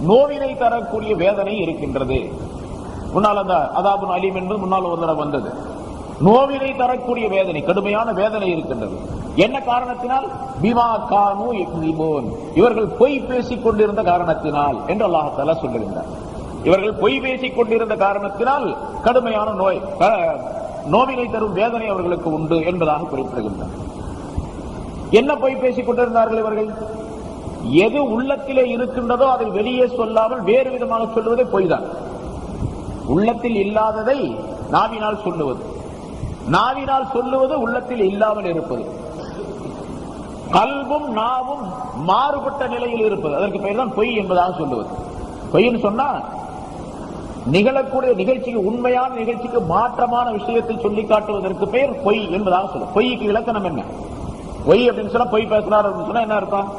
நோவினை தரக்கூடிய வேதனை இருக்கின்றது. முன்னால் அந்த அதாபுன் அலிம் என்பது முன்னால் ஒரு தடவை வந்தது. நோவினை தரக்கூடிய வேதனை கடுமையான வேதனை இருக்கின்றது. என்ன காரணத்தினால்? பிமா கானு யக்திபூன். இவர்கள் பொய் பேசிக் கொண்டிருந்த காரணத்தினால் என்று அல்லாஹால சொல்லியிருந்தார். இவர்கள் பொய் பேசிக் கொண்டிருந்த காரணத்தினால் கடுமையான நோய் நோவினை தரும் வேதனை அவர்களுக்கு உண்டு என்பதாக குறிப்பிடுகின்றார். என்ன பொய் பேசிக் கொண்டிருந்தார்கள் இவர்கள்? எது உள்ளத்திலே இருக்கின்றதோ அதை வெளியே சொல்லாமல் வேறு விதமாக சொல்லுவதே பொய் தான் உள்ளத்தில் இல்லாததை நாவினால் சொல்லுவது. நாவினால் சொல்லுவது உள்ளத்தில் இல்லாமல் இருப்பது. கல்வும் நாவும் மாறுபட்ட நிலையில் இருப்பது. அதற்கு பெயர் தான் பொய் என்பதாக சொல்லுவது. பொய்ன்னு சொன்னா நிகழக்கூடிய நிகழ்ச்சிக்கு உண்மையான நிகழ்ச்சிக்கு மாற்றமான விஷயத்தை சொல்லி காட்டுவதற்கு பெயர் பொய் என்பதாக சொல்லும் பொய்க்கு இலக்கணம் என்ன? பொய் அப்படின்னு சொன்னா பொய் பேசுறாரு அப்படின்னு சொன்னா என்ன அர்த்தம்?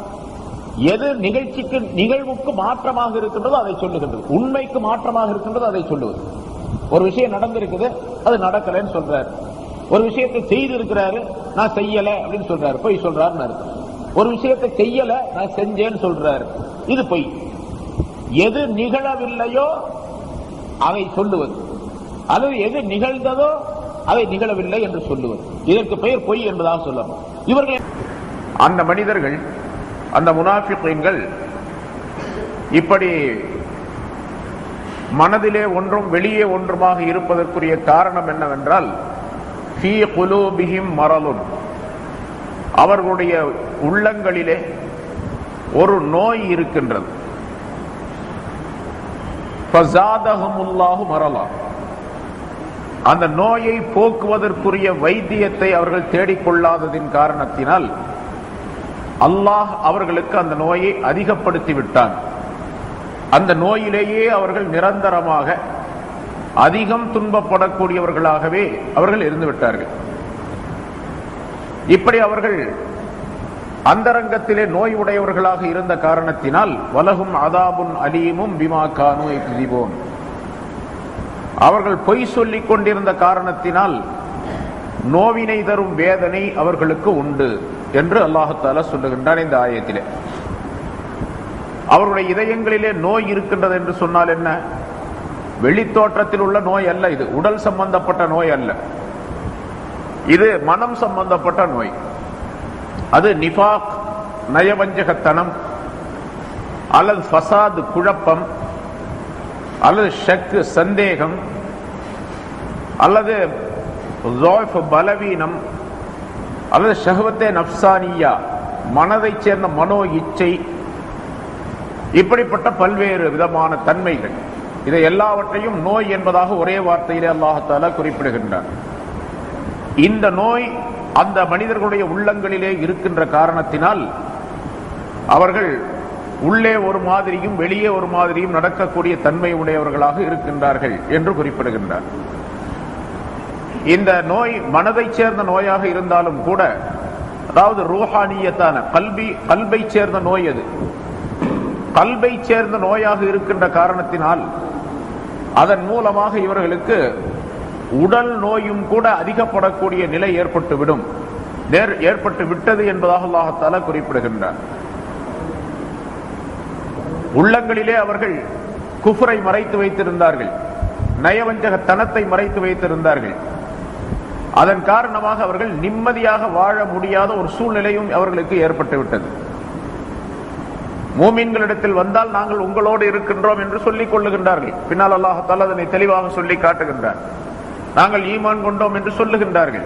எது நிகழ்ச்சிக்கு நிகழ்வுக்கு மாற்றமாக இருக்கின்றதோ அதை சொல்லுகின்றது. உண்மைக்கு மாற்றமாக இருக்கின்றதோ அதை சொல்லுவது. ஒரு விஷயம் நடந்திருக்குது அது நடக்கலைன்னு சொல்றாரு. ஒரு விஷயத்தை செய்து இருக்கிறாரு நான் செய்யல அப்படின்னு சொல்றாரு. பொய் சொல்றாருன்னு அர்த்தம். ஒரு விஷயத்தை செய்யல நான் செஞ்சேன்னு சொல்றாரு. இது பொய். எது நிகழவில்லையோ அதை சொல்லுவது. அல்லது எது நிகழ்ந்ததோ அதை நிகழவில்லை என்று சொல்லுவது. இதற்கு பெயர் பொய் என்பதாக சொல்லணும் இவர்கள் அந்த மனிதர்கள் அந்த முனாஃபிக்கீன்கள் இப்படி மனதிலே ஒன்றும் வெளியே ஒன்றுமாக இருப்பதற்குரிய காரணம் என்னவென்றால் ஃபீ குலூபிஹிம் மரலுன். அவர்களுடைய உள்ளங்களிலே ஒரு நோய் இருக்கின்றது. ஃபஸாதஹுமுல்லாஹு மரலா. அந்த நோயை போக்குவதற்குரிய வைத்தியத்தை அவர்கள் தேடிக்கொள்ளாததின் காரணத்தினால் அல்லாஹ் அவர்களுக்கு அந்த நோயை அதிகப்படுத்தி விட்டான் அந்த நோயிலேயே அவர்கள் நிரந்தரமாக அதிகம் துன்பப்படக்கூடியவர்களாகவே அவர்கள் இருந்து விட்டார்கள் இப்படி அவர்கள் அந்தரங்கத்திலே நோய் உடையவர்களாக இருந்த காரணத்தினால் வலகும் அதாபுன் அலீமும் பிமா கானு அவர்கள் பொய் சொல்லிக் கொண்டிருந்த காரணத்தினால் நோவினை தரும் வேதனை அவர்களுக்கு உண்டு என்று அல்லாஹால சொல்லுகின்றான் இந்த ஆயத்திலே. அவருடைய இதயங்களிலே நோய் இருக்கின்றது என்று சொன்னால் என்ன? வெளித்தோற்றத்தில் உள்ள நோய் அல்ல இது. உடல் சம்பந்தப்பட்ட நோய் அல்ல. இது மனம் சம்பந்தப்பட்ட நோய். அது நிஃபாக் நயவஞ்சகத்தனம் அல்லது ஃபசாது குழப்பம் அல்லது ஷக்கு சந்தேகம் அல்லது பலவீனம். அல்லது ஷஹவத்தே நப்சானியா மனதைச் சேர்ந்த மனோ இச்சை. இப்படிப்பட்ட பல்வேறு விதமான தன்மைகள். இதை எல்லாவற்றையும் நோய் என்பதாக ஒரே வார்த்தையிலே அல்லாஹால குறிப்பிடுகின்றார். இந்த நோய் அந்த மனிதர்களுடைய உள்ளங்களிலே இருக்கின்ற காரணத்தினால் அவர்கள் உள்ளே ஒரு மாதிரியும் வெளியே ஒரு மாதிரியும் நடக்கக்கூடிய தன்மை உடையவர்களாக இருக்கின்றார்கள் என்று குறிப்பிடுகின்றார். இந்த நோய் மனதை சேர்ந்த நோயாக இருந்தாலும் கூட அதாவது ரூஹானியத்தான கல்வி கல்வை சேர்ந்த நோய் அது. கல்வை சேர்ந்த நோயாக இருக்கின்ற காரணத்தினால் அதன் மூலமாக இவர்களுக்கு உடல் நோயும் கூட அதிகப்படக்கூடிய நிலை ஏற்பட்டுவிடும். நேர் ஏற்பட்டு விட்டது என்பதாக அல்லாஹத்தால குறிப்பிடுகின்றார். உள்ளங்களிலே அவர்கள் குஃபரை மறைத்து வைத்திருந்தார்கள். நயவஞ்சகத்தனத்தை மறைத்து வைத்திருந்தார்கள். அதன் காரணமாக அவர்கள் நிம்மதியாக வாழ முடியாத ஒரு சூழ்நிலையும் அவர்களுக்கு ஏற்பட்டு விட்டது வந்தால் நாங்கள் உங்களோடு இருக்கின்றோம் என்று சொல்லிக் கொள்ளுகின்றார்கள். பின்னால் அல்லாஹால அதனை தெளிவாக சொல்லி காட்டுகின்றார். நாங்கள் ஈமான் கொண்டோம் என்று சொல்லுகின்றார்கள்.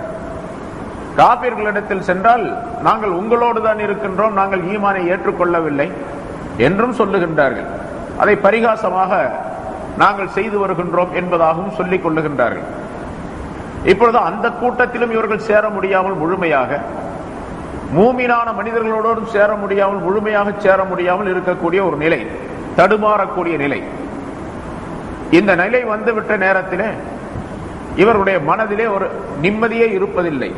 காப்பீர்களிடத்தில் சென்றால் நாங்கள் உங்களோடு தான் இருக்கின்றோம் நாங்கள் ஈமானை ஏற்றுக்கொள்ளவில்லை என்றும் சொல்லுகின்றார்கள். அதை பரிகாசமாக நாங்கள் செய்து வருகின்றோம் என்பதாகவும் சொல்லிக் கொள்ளுகின்றார்கள். இப்பொழுது அந்த கூட்டத்திலும் இவர்கள் சேர முடியாமல் முழுமையாக மூமினான மனிதர்களோடும் சேர முடியாமல் முழுமையாக சேர முடியாமல் இருக்கக்கூடிய ஒரு நிலை தடுமாறக்கூடிய நிலை. இந்த நிலை வந்துவிட்ட நேரத்திலே இவருடைய மனதிலே ஒரு நிம்மதியே இருப்பதில்லை.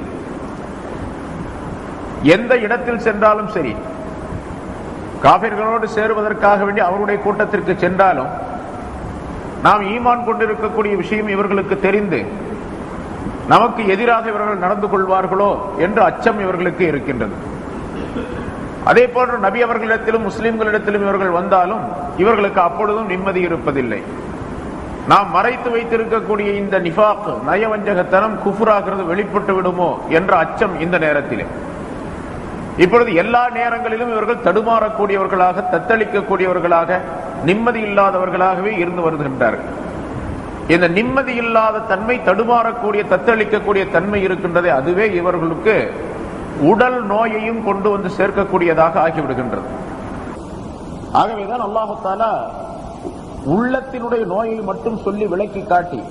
எந்த இடத்தில் சென்றாலும் சரி காபிர்களோடு சேருவதற்காக வேண்டி அவருடைய கூட்டத்திற்கு சென்றாலும் நாம் ஈமான் கொண்டிருக்கக்கூடிய விஷயம் இவர்களுக்கு தெரிந்து நமக்கு எதிராக இவர்கள் நடந்து கொள்வார்களோ என்று அச்சம் இவர்களுக்கு இருக்கின்றது. அதே போன்று நபி அவர்களிடத்திலும் முஸ்லிம்களிடத்திலும் இவர்கள் வந்தாலும் இவர்களுக்கு அப்பொழுதும் நிம்மதி இருப்பதில்லை. நாம் மறைத்து வைத்திருக்கக்கூடிய இந்த நிஃபாக் நயவஞ்சகத்தனம் குஃபுராகிறது வெளிப்பட்டு விடுமோ என்ற அச்சம் இந்த நேரத்திலே. இப்பொழுது எல்லா நேரங்களிலும் இவர்கள் தடுமாறக்கூடியவர்களாக தத்தளிக்கக்கூடியவர்களாக நிம்மதி இல்லாதவர்களாகவே இருந்து வருகின்றார்கள். இந்த நிம்மதி இல்லாத தன்மை தடுமாறக்கூடிய தத்தளிக்கக்கூடிய தன்மை இருக்கின்றதே அதுவே இவர்களுக்கு உடல் நோயையும் கொண்டு வந்து சேர்க்கக்கூடியதாக ஆகிவிடுகின்றது. ஆகவேதான் அல்லாஹால உள்ளத்தினுடைய நோயை மட்டும் சொல்லி விளக்கி காட்டி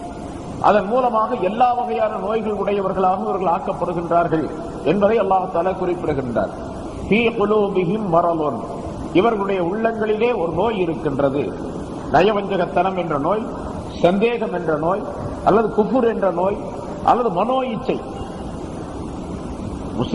அதன் மூலமாக எல்லா வகையான நோய்கள் உடையவர்களாக இவர்கள் ஆக்கப்படுகின்றார்கள் என்பதை அல்லாஹால குறிப்பிடுகின்றார். இவர்களுடைய உள்ளங்களிலே ஒரு நோய் இருக்கின்றது. நயவஞ்சகத்தனம் என்ற நோய் சந்தேகம் என்ற நோய் அல்லது குஃபுர் என்ற நோய் அல்லது மனோ இச்சை முஸ்லிம்